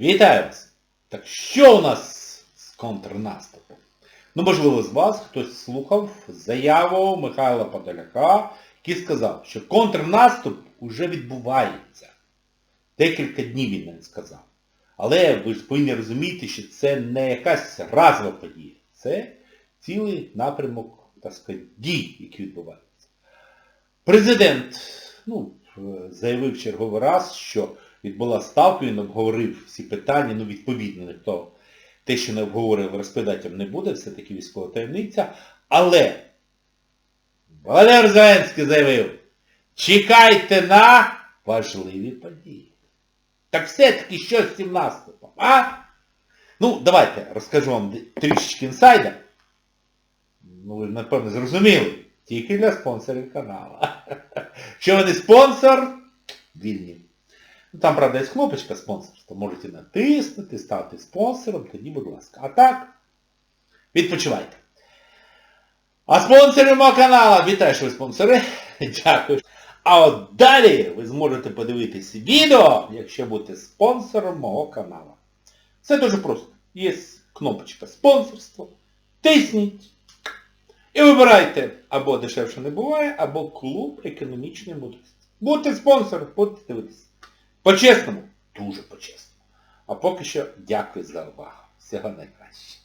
Вітаю вас! Так що у нас з контрнаступом? Ну, можливо, з вас хтось слухав заяву Михайла Подоляка, який сказав, що контрнаступ уже відбувається. Декілька днів він навіть сказав. Але ви ж повинні розуміти, що це не якась разова подія. Це цілий напрямок, так сказати, дій, які відбуваються. Президент ну, е, заявив черговий раз, що відбула ставка, він обговорив всі питання, ну відповідно, ніхто те, що не обговорив, розповідати не буде, все-таки військова таємниця. Але Валер Зеленський заявив, чекайте на важливі події. Так все-таки що з цим наступом, а? Ну, давайте розкажу вам трішечки інсайда. Ну, ви, напевно, зрозуміли. Тільки для спонсорів каналу. Що ви не спонсор, вільні. Там, правда, є кнопочка спонсорства. Можете натиснути, стати спонсором, тоді, будь ласка. А так, відпочивайте. А спонсори мого каналу, вітаю, що ви спонсори. Дякую. А от далі ви зможете подивитися відео, якщо будете спонсором мого каналу. Це дуже просто. Є кнопочка спонсорство. Тисніть. І вибирайте, або дешевше не буває, або клуб економічної мудрості. Будьте спонсором, будете дивитися. По-чесному, дуже по-чесному. А поки що дякую за увагу. Всього найкраще.